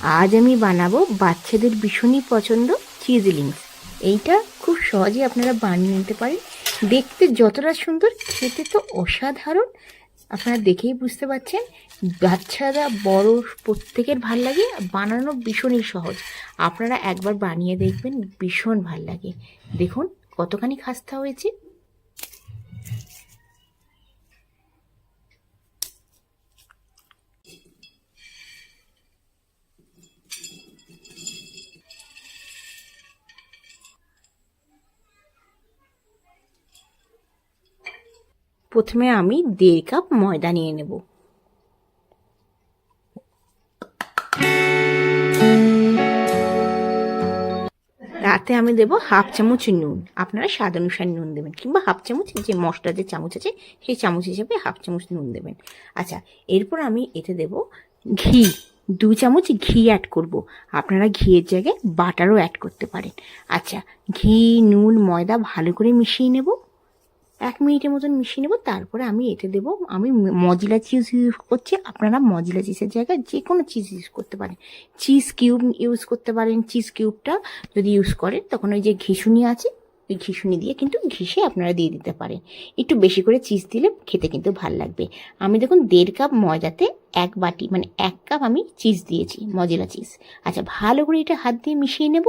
আজ আমি বানাবো বাচ্চাদের ভীষণই পছন্দ চিজলিংস এইটা খুব সহজে আপনারা বানিয়ে নিতে পারেন। দেখতে যতটা সুন্দর, খেতে তো অসাধারণ। আপনারা দেখেই বুঝতে পারছেন, বাচ্চারা বড় প্রত্যেকের ভালো লাগে, বানানো ভীষণই সহজ। আপনারা একবার বানিয়ে দেখবেন, ভীষণ ভালো লাগে। দেখুন কতখানি খাস্তা হয়েছে। প্রথমে আমি দেড় কাপ ময়দা নিয়ে নেব। তাতে আমি দেব হাফ চামচ নুন। আপনারা স্বাদ অনুসারে নুন দেবেন কিংবা হাফ চামচ যে মশলা যে চামচ আছে, সেই চামচ হিসেবে হাফ চামচ নুন দেবেন। আচ্ছা এরপর আমি এতে দেব ঘি। দু চামচ ঘি অ্যাড করব। আপনারা ঘিয়ের জায়গায় বাটারও অ্যাড করতে পারেন। আচ্ছা ঘি, নুন, ময়দা ভালো করে মিশিয়ে নেব। এক মিনিটের মতন মিশিয়ে নেব, তারপরে আমি এতে দেবো। আমি মজিলা চিজ ইউজ করছি। আপনারা মজিলা চিজের জায়গায় যে কোনো চিজ ইউজ করতে পারেন। চিজ কিউব ইউজ করতে পারেন, চিজ কিউবটা যদি ইউজ করেন, তখন ওই যে ঘিসুনি আছে, ওই ঘিসুনি দিয়ে কিন্তু ঘিসে আপনারা দিয়ে দিতে পারেন। একটু বেশি করে চিজ দিলে খেতে কিন্তু ভালো লাগবে। আমি দেখুন, দেড় কাপ ময়দাতে এক বাটি মানে এক কাপ আমি চিজ দিয়েছি, মজিলা চিজ। আচ্ছা ভালো করে এটা হাত দিয়ে মিশিয়ে নেব।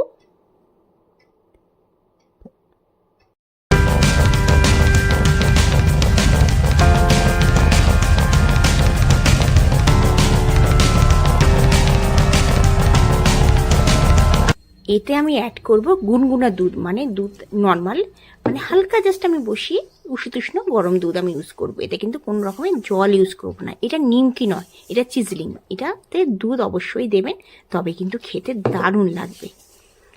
এতে আমি অ্যাড করব গুনগুনা দুধ মানে দুধ নর্মাল মানে হালকা জাস্ট আমি বসিয়ে উষ্ণ গরম দুধ আমি ইউজ করব। এতে কিন্তু কোনো রকমের জল ইউজ করব না। এটা নিমকি নয়, এটা চিজলিং এটাতে দুধ অবশ্যই দেবেন, তবে কিন্তু খেতে দারুণ লাগবে।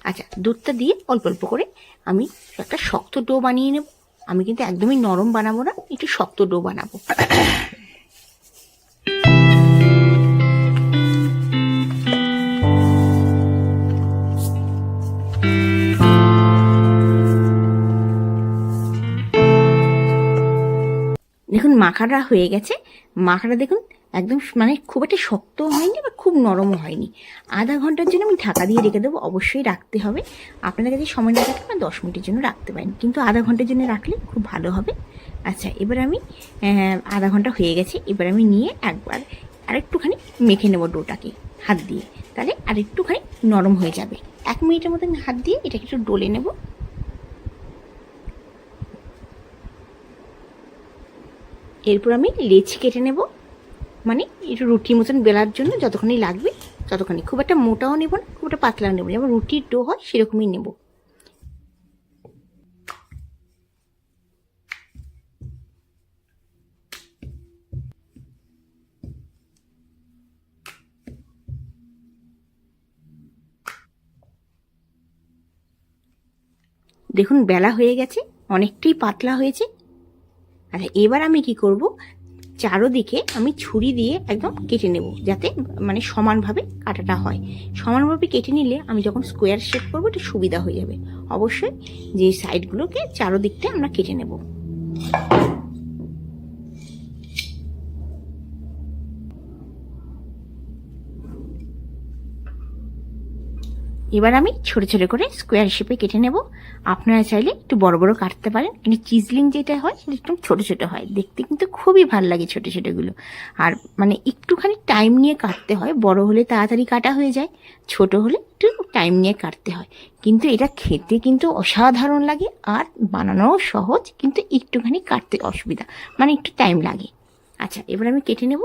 আচ্ছা দুধটা দিয়ে অল্প অল্প করে আমি একটা শক্ত ডো বানিয়ে নেব। আমি কিন্তু একদমই নরম বানাবো না, একটু শক্ত ডো বানাবো। দেখুন, মাখাটা হয়ে গেছে। মাখাটা দেখুন, একদম মানে খুব একটা শক্ত হয়নি বা খুব নরমও হয়নি। আধা ঘণ্টার জন্য আমি ঢাকা দিয়ে রেখে দেবো, অবশ্যই রাখতে হবে। আপনাদের কাছে সময় না থাকে দশ মিনিটের জন্য রাখতে পারেন। কিন্তু আধা ঘণ্টার জন্য রাখলে খুব ভালো হবে। আচ্ছা এবার আমি আধা ঘণ্টা হয়ে গেছে। এবার আমি নিয়ে একবার আরেকটুখানি মেখে নেব ডোটাকে হাত দিয়ে। তাহলে আরেকটুখানি নরম হয়ে যাবে। এক মিনিটের মতো আমি হাত দিয়ে এটাকে একটু ডলে নেব। এরপর আমি লেচি কেটে নেব। মানে একটু রুটির মতন বেলার জন্য যতখানি লাগবে ততখানি। খুব একটা মোটাও নেব না, খুব একটা পাতলাও নেব যেমন রুটির ডো হয় সেরকমই নেব। দেখুন, বেলা হয়ে গেছে, অনেকটাই পাতলা হয়েছে। আচ্ছা এবার আমি কি করব? চারোদিকে আমি ছুরি দিয়ে একদম কেটে নেব, যাতে মানে সমানভাবে কাটাটা হয়। সমানভাবে কেটে নিলে আমি যখন স্কোয়ার শেপ করব, এটা সুবিধা হয়ে যাবে। অবশ্যই যে সাইডগুলোকে চারোদিকটা আমরা কেটে নেব। এবার আমি ছোট ছোট করে স্কোয়ার শেপে কেটে নেব। আপনারা চাইলে একটু বড় বড় কাটতে পারেন। কিন্তু চিজলিং যেটা হয়, সেটা একটু ছোট ছোট হয়। দেখতে কিন্তু খুবই ভালো লাগে ছোট ছোটোগুলো। আর মানে একটুখানি টাইম নিয়ে কাটতে হয়। বড় হলে তাড়াতাড়ি কাটা হয়ে যায়, ছোট হলে একটু টাইম নিয়ে কাটতে হয়। কিন্তু এটা খেতে কিন্তু অসাধারণ লাগে আর বানানোও সহজ, কিন্তু একটুখানি কাটতে অসুবিধা। মানে একটু টাইম লাগে। আচ্ছা এবার আমি কেটে নেব।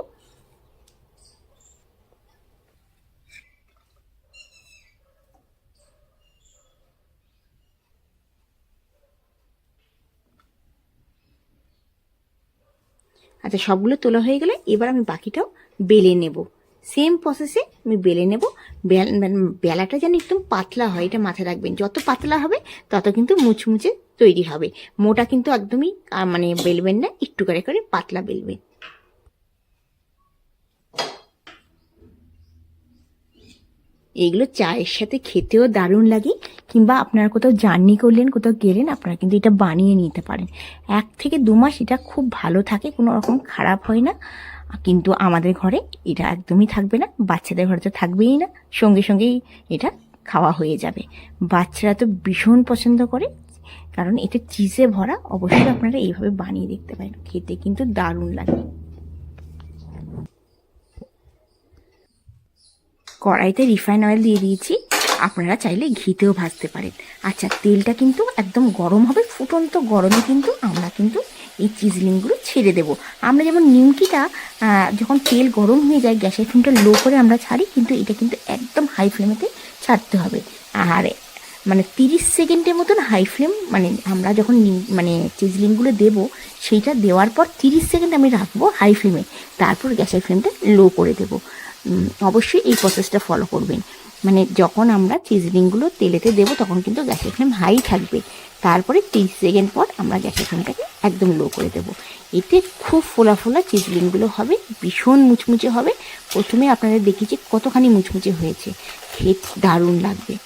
আচ্ছা সবগুলো তোলা হয়ে গেলে এবার আমি বাকিটাও বেলে নেব। সেম প্রসেসে আমি বেলে নেব। মানে বেলাটা যেন একদম পাতলা হয়, এটা মাথায় রাখবেন। যত পাতলা হবে, তত কিন্তু মুচমুচে তৈরি হবে। মোটা কিন্তু একদমই মানে বেলবেন না, একটু করে করে পাতলা বেলবেন। এইগুলো চায়ের সাথে খেতেও দারুণ লাগে। কিংবা আপনারা কোথাও জার্নি করলেন, কোথাও গেলেন, আপনারা কিন্তু এটা বানিয়ে নিতে পারেন। এক থেকে দু মাস এটা খুব ভালো থাকে, কোনো রকম খারাপ হয় না। কিন্তু আমাদের ঘরে এটা একদমই থাকবে না, বাচ্চাদের ঘরে তো থাকবেই না, সঙ্গে সঙ্গেই এটা খাওয়া হয়ে যাবে। বাচ্চারা তো ভীষণ পছন্দ করে, কারণ এটা চিজে ভরা, অবশ্যই আপনারা এইভাবে বানিয়ে দেখতে পারেন, খেতে কিন্তু দারুণ লাগে। কড়াইতে রিফাইন অয়েল দিয়ে দিয়েছি। আপনারা চাইলে ঘিতেও ভাজতে পারেন। আচ্ছা তেলটা কিন্তু একদম গরম হবে, ফুটন্ত গরমে কিন্তু আমরা কিন্তু এই চিজলিংগুলো ছেড়ে দেব। আমরা যেমন নিমকিটা যখন তেল গরম হয়ে যায়, গ্যাসের ফ্লেমটা লো করে আমরা ছাড়ি, কিন্তু এটা কিন্তু একদম হাই ফ্লেমেতে ছাড়তে হবে। আর মানে তিরিশ সেকেন্ডের মতন হাই ফ্লেম মানে আমরা যখন মানে চিজলিংগুলো দেবো, সেইটা দেওয়ার পর তিরিশ সেকেন্ড আমি রাখব হাই ফ্লেমে তারপর গ্যাসের ফ্লেমটা লো করে দেবো। অবশ্যই এই প্রসেসটা ফলো করবেন। মানে যখন আমরা চিজলিংগুলো তেলেতে দেবো, তখন কিন্তু গ্যাসের ফ্লেম হাই থাকবে। তারপরে তিরিশ সেকেন্ড পর আমরা গ্যাসের ফ্লেমটাকে একদম লো করে দেবো। এতে খুব ফোলা ফোলা চিজলিংগুলো হবে, ভীষণ মুচমুচে হবে। প্রথমে আপনাদের দেখিয়েছি কতখানি মুচমুচে হয়েছে। খেতে দারুণ লাগবে।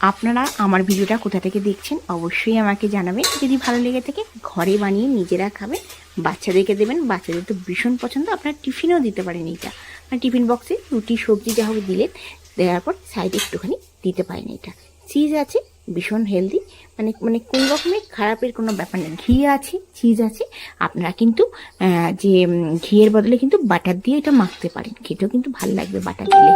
আপনারা আমার ভিডিওটা কোথা থেকে দেখছেন, অবশ্যই আমাকে জানাবেন। যদি ভালো লেগে থাকে, ঘরে বানিয়ে নিজেরা খাবেন। বাচ্চাদেরকে দেবেন, বাচ্চাদের তো ভীষণ পছন্দ, আপনারা টিফিনেও দিতে পারেন এইটা। মানে টিফিন বক্সে রুটি, সবজি যা হোক দিলেন, দেওয়ার পর সাইডে একটুখানি দিতে পারেন এটা। চিজ আছে, ভীষণ হেলদি মানে মানে কোন রকমের খারাপের কোনো ব্যাপার নেই। ঘি আছে চিজ আছে, আপনারা কিন্তু যে ঘিয়ের বদলে কিন্তু বাটার দিয়ে এটা মাখতে পারেন। খেতেও কিন্তু ভালো লাগবে বাটার দিলে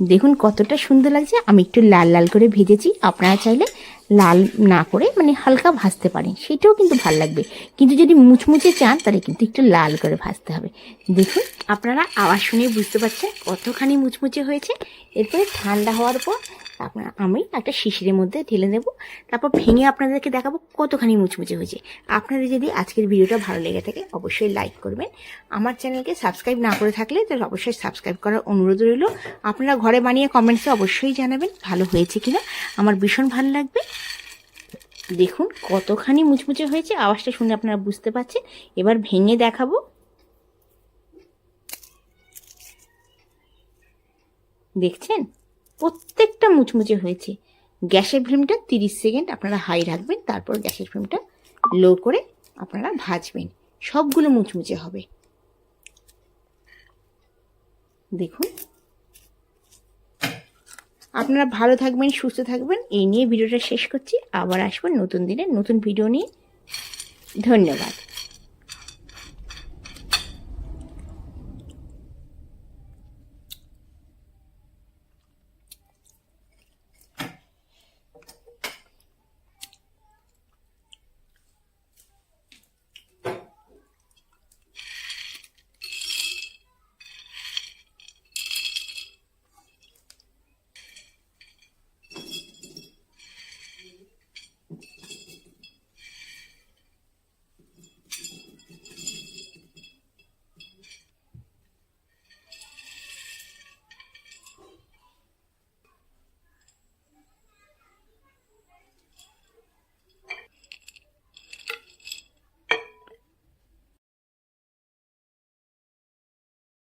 দেখুন কতটা সুন্দর লাগছে, আমি একটু লাল লাল করে ভেজেছি, আপনারা চাইলে লাল না করে মানে হালকা ভাজতে পারেন। সেটাও কিন্তু ভালো লাগবে। কিন্তু যদি মুচমুচে চান, তাহলে কিন্তু একটু লাল করে ভাজতে হবে। দেখুন, আপনারা আওয়াজ শুনে বুঝতে পারছেন কতখানি মুচমুচে হয়েছে। এরপরে ঠান্ডা হওয়ার পর আপনার আমি একটা শিশিরের মধ্যে ঢেলে নেব। তারপর ভেঙে আপনাদেরকে দেখাবো কতখানি মুচমুচে হয়েছে। আপনাদের যদি আজকের ভিডিওটা ভালো লেগে থাকে, অবশ্যই লাইক করবেন। আমার চ্যানেলকে সাবস্ক্রাইব না করে থাকলে তাহলে অবশ্যই সাবস্ক্রাইব করার অনুরোধ রইল। আপনারা ঘরে বানিয়ে কমেন্টসে অবশ্যই জানাবেন ভালো হয়েছে কিনা। আমার ভীষণ ভালো লাগবে। দেখুন কতখানি মুচমুচে হয়েছে। আওয়াজটা শুনে আপনারা বুঝতে পারছেন। এবার ভেঙে দেখাবো। দেখছেন? প্রত্যেকটা মুচমুচে হয়েছে। গ্যাসের ফ্লেমটা তিরিশ সেকেন্ড আপনারা হাই রাখবেন, তারপর গ্যাসের ফ্লেমটা লো করে আপনারা ভাজবেন। সবগুলো মুচমুচে হবে। দেখুন। আপনারা ভালো থাকবেন, সুস্থ থাকবেন। এই নিয়ে ভিডিওটা শেষ করছি। আবার আসবেন নতুন দিনে নতুন ভিডিও নিয়ে। ধন্যবাদ।